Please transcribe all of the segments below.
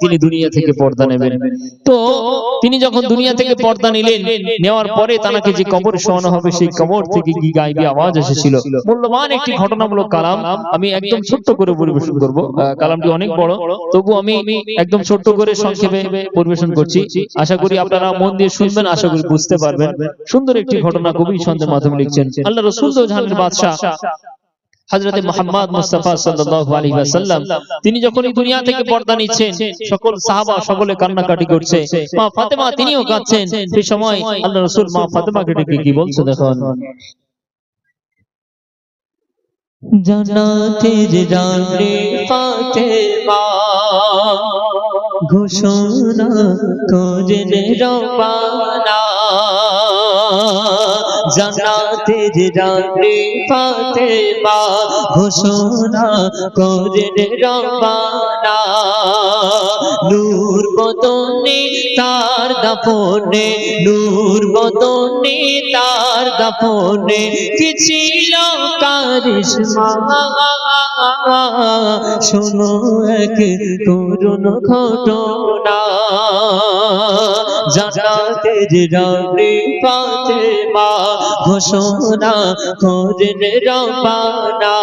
তিনি দুনিয়া থেকে পর্দা নেবেন। তো তিনি যখন দুনিয়া থেকে পর্দা নিলেন নেওয়ার পরে তাকে যে কবর শোয়ানো হবে সেই কবর থেকে কি গাইবি আওয়াজ এসেছিল। মূল্যবান একটি ঘটনামূলক কালাম। আমি একদম ছোট্ট করে পরিবেশন করব। কালামটি অনেক বড়। তবু আমি একদম ছোট্ট করে সংক্ষেপে পরিবেশন করছি। আশা করি আপনারা মন দিয়ে শুনবেন আশা করি বুঝতে পারবেন। সুন্দর একটি ঘটনা কবি ছন্দের মাধ্যমে লিখছেন। আল্লাহ রসুল জাহানের বাদশাহ। হযরতে মুহাম্মদ মুস্তাফা সাল্লাল্লাহু আলাইহি ওয়াসাল্লাম তিনি যখন এই দুনিয়া থেকে পর্দা নিচ্ছেন সকল সাহাবা সকলে কান্নাকাটি করছে। মা ফাতেমা তিনিও কাঁদছেন। সেই সময় আল্লাহ রাসূল মা ফাতেমাকে ডেকে কি বলছে দেখুন জান্নাতের রানী ফাতেমা ঘোষণা করেন রবানা জান্নাতের রানী ফাতেমা ঘোষণা করেন রবানা নূর বদনে তার দাপনে নূর বদনে তার দাপনে কি ছিল কারিশমা? শোনো এক করুণ ঘটনা। জানাতের রানী ফাতেমা ঘোষণা করেন রবানা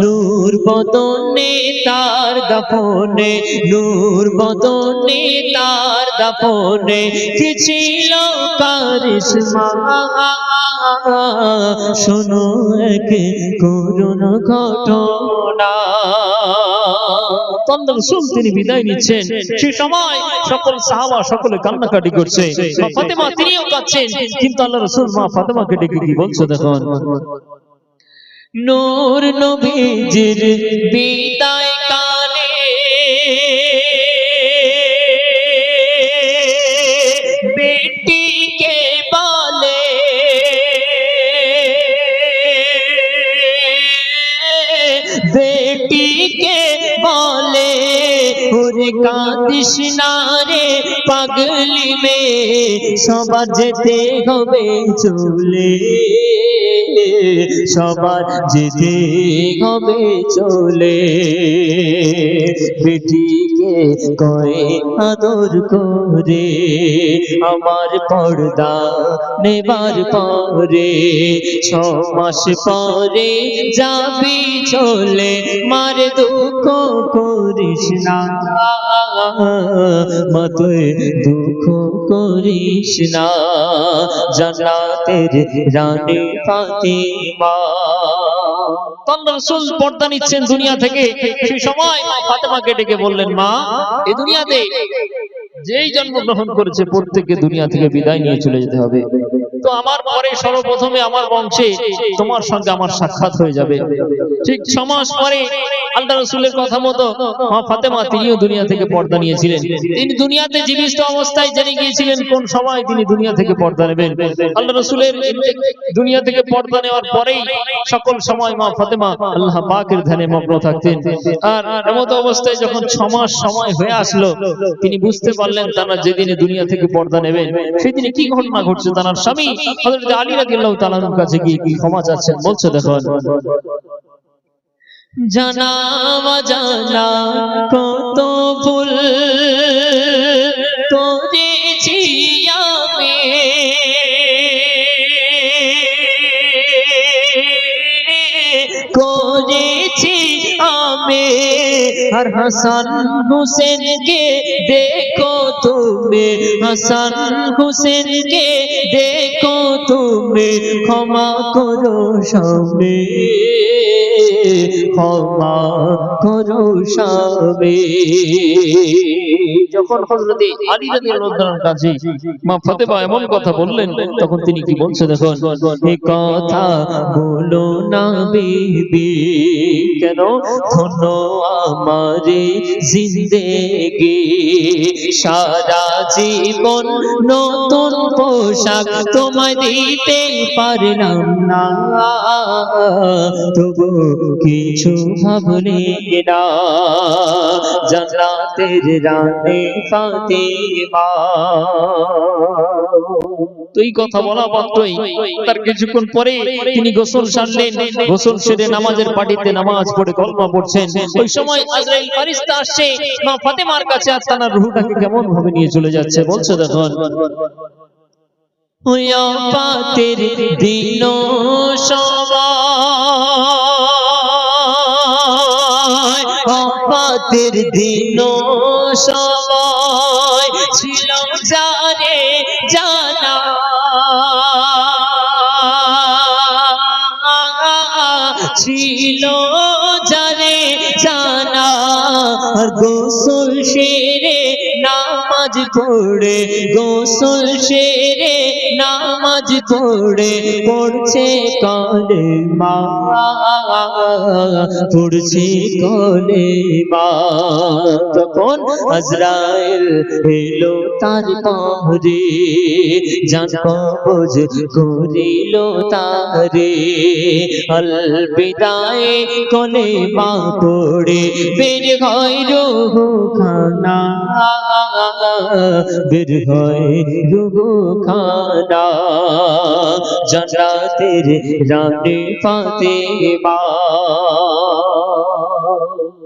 নূর বদনে তার দাপনে নূর বদনে তার দাপনে কি ছিল কারিশমা? শোনো এক করুণ ঘটনা। তিনি বিদায় নিচ্ছেন। সেই সময় সকল সাহাবা সকলে কান্নাকাটি করছে। ফাতেমা তিনিও কাঁদছেন কিন্তু আল্লাহ রসুল মা ফাতেমাকে ডেকে কি বলছে দেখুন। নূর নবীজির বিদায় ওরে কাঁদিস না রে পাগলি মে সবার যেতে হবে চলে। সবার যেতে হবে চলে। বেটিকে কয়ে আদর করে, আমার পর্দা নেবার পরে ছ মাস পরে যাবি চলে, মার দুঃখ করিস না। মতই দুঃখ করিস না। জান্নাতের রানী ফাতিমা দুনিয়া থেকে। সময় ডেকে বললেন, মা করেছে দুনিয়া থেকে বিদায় নিয়ে চলে যেতে হবে। তো আমার পরে সর্বপ্রথমে আমার বংশে তোমার সঙ্গে আমার সাক্ষাৎ হয়ে যাবে। ঠিক সমাজ পরে আল্লাহ রসুলের কথা মতো মা ফাতেমা তিনিও দুনিয়া থেকে পর্দা নিয়েছিলেন। তিনি দুনিয়াতে জীবিত অবস্থায় জেনে গিয়েছিলেন কোন সময় তিনি দুনিয়া থেকে পর্দা নেবেন। আল্লাহ রসুলের দুনিয়া থেকে পর্দা নেওয়ার পরেই সকল সময় মা ফাতেমা আল্লাহ পাকের ধ্যানে মগ্ন থাকতেন। আর এমত অবস্থায় যখন ছ মাস সময় হয়ে আসলো, তিনি বুঝতে পারলেন তারা যেদিনে দুনিয়া থেকে পর্দা নেবেন, সেদিনে কি ঘটনা ঘটছে, তার স্বামী আলী রাদিয়াল্লাহু তাআলার কাছে গিয়ে কি ক্ষমা চাচ্ছেন, বলছে দেখুন। জানা জানা, কত ভুল করেছি আমি। করেছি আমি। আর হাসান হুসেনকে দেখো তুমি, হাসান হুসেনকে দেখো তুমি, ক্ষমা করো স্বামী। এমন কথা বললেন, তখন তিনি কি বলছে দেখুন এ কথা বলো না বিবি, কেন? ধন্য আমারে জিন্দেগি। সারা জীবন নতুন পোশাক তোমায় দিতে পারলাম না। তবু কিছু ভাবলি না জানাতের রানী ফাতেমা। এই কথা বলা মাত্রই। তার কিছুক্ষণ পরে তিনি গোসল সারলেন। গোসল সেরে নামাজের পাটিতে নামাজ পড়ে কলমা পড়ছেন। ওই সময় আজরাইল ফারিস্তা আসছে। মা ফাতেমার কাছে আর তার রুহটাকে কেমন ভাবে নিয়ে চলে যাচ্ছে বলছে দেখুন ওই আপাতের দিন সময় আপাতের দিন সময় ছিল জানা নামাজ পড়ে, গোসল সেরে, নামাজ পড়ে, পড়ছে কলে মা পড়ছে কলে মা তখন আজরাইল এলো তার পরে জান কবজ করিল তারে। আল কলে মা পড়ে বের হয় রুহু খানা বের হয় রুহু খানা জান্নাতের রানী ফাতেমা।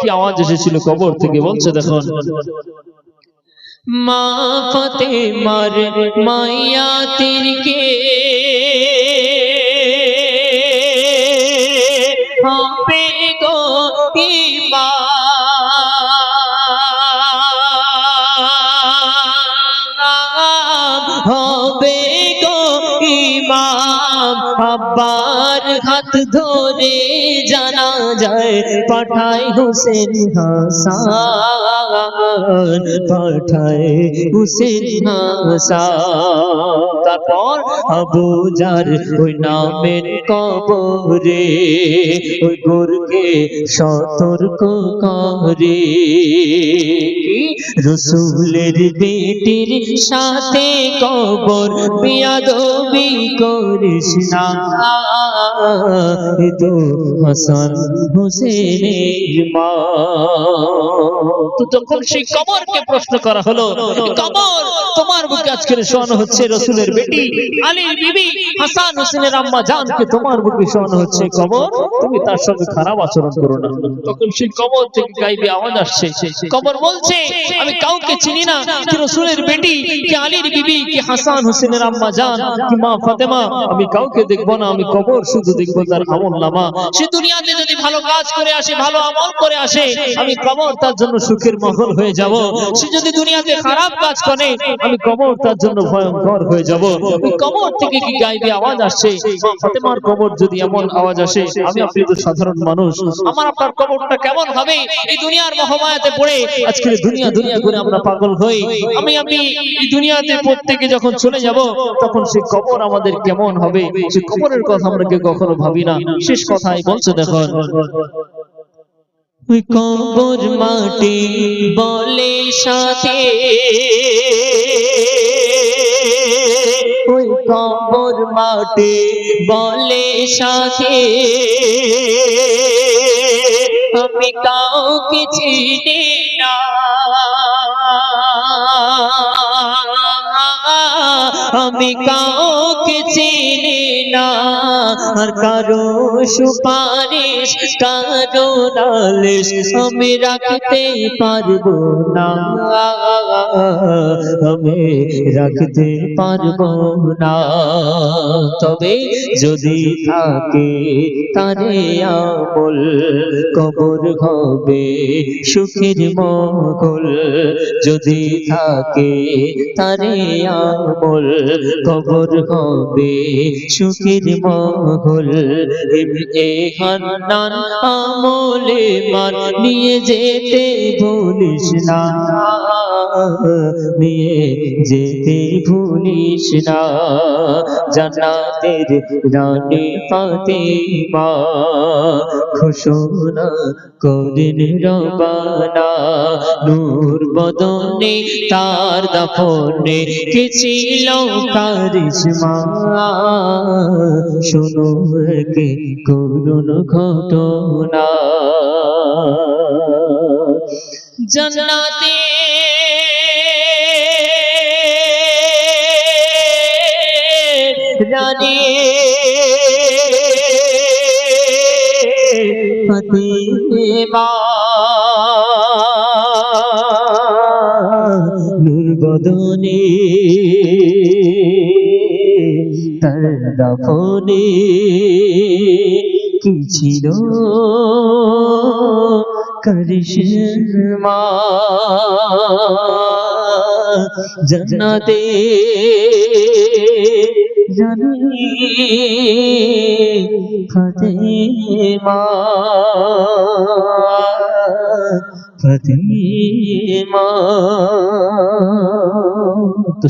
কি আওয়াজ এসেছিল কবর থেকে, বলছে দেখুন। মা ফাতেমার মাইয়া তিরকে হবে গো ইমাম। হবে গো ইমাম। আব্বার হাত ধরে জানা যায়, পাঠায় হোসেন হাসান, পাঠায় হোসেন হাসান। তারপর আবু জার ওই নামের কবরে, ওই গোরকে সতর্ক করে। রসুলের বেটির সাথে কবর, বিয়াদবি করিস না। তো হাসান হোসেনের মা। তো যখন সেই কবরকে প্রশ্ন করা হলো কবর তোমার বুকে আজকের শোয়ানো হচ্ছে রসুলের বেটি, আলীর বিবি, হাসান হোসেনের আম্মা জানকে তোমার বুকে শোয়ানো হচ্ছে কবর তুমি তার সঙ্গে খারাপ আচরণ করো না। তখন সেই কবর থেকে গাইবে আওয়াজ আসছে কবর বলছে, আমি কাউকে চিনি না, কি রসুলের বেটি, কি আলীর বিবি, কি হাসান হোসেনের আম্মা জান, কি মা ফাতেমা, আমি কাউকে দেখব না, আমি কবর শুধু দেখব তার আমল নামা সে দুনিয়াতে যদি ভালো কাজ করে আসে ভালো আমল করে আসে আমি কবর তার জন্য সুখের মহল হয়ে যাব। সে যদি দুনিয়াতে খারাপ কাজ করে আমি কবর তার জন্য ভয়ঙ্কর হয়ে যাব। কবর থেকে কি গাইবে আওয়াজ আসছে? ফাতেমার কবর যদি এমন আওয়াজ আসে আমি আপনি তো সাধারণ মানুষ। আমার আপনার কবরটা কেমন হবে? এই দুনিয়ার মহামায়াতে পড়ে আজকে দুনিয়া দুনিয়া করে আমরা পাগল হই। আমি আপনি এই দুনিয়াতে প্রত্যেকে যখন চলে যাব তখন সে কবর আমাদের কেমন হবে? সে কবরের কথা আমরা কেউ কখনো ভাবি না। শেষ কথাই বলছে দেখুন। ওই কবর মাটি বলে সাথে। ওই কবর মাটি বলে সাথে। আমি কাউকে চিনি না। আমি কাউকে চিনি আর কারও সুপারিশ, কারও নালিশ আমি রাখতে পারব না। আমি রাখতে পারব না। তবে যদি থাকে তারে আমল, কবর হবে সুখের মঙ্গল। যদি থাকে তারে আমল, কবর হবে সুখের মঙ্গল। এ হান্নান আমলে মান নিয়ে যেতে বলিস না। নিয়ে যেতে ভুলিস না। জান্নাতের রানী ফাতেমা ঘোষণা করেন রবানা। নূর বদনে তার দাফনে কে ছিল শোনো কে করুণ ঘটনা। জান্নাতে ফতেমা। নূর বদনে। তার দাফনে কি ছিল? করিশ্মা। জান্নাতে জানি ফতেমা ফতেমা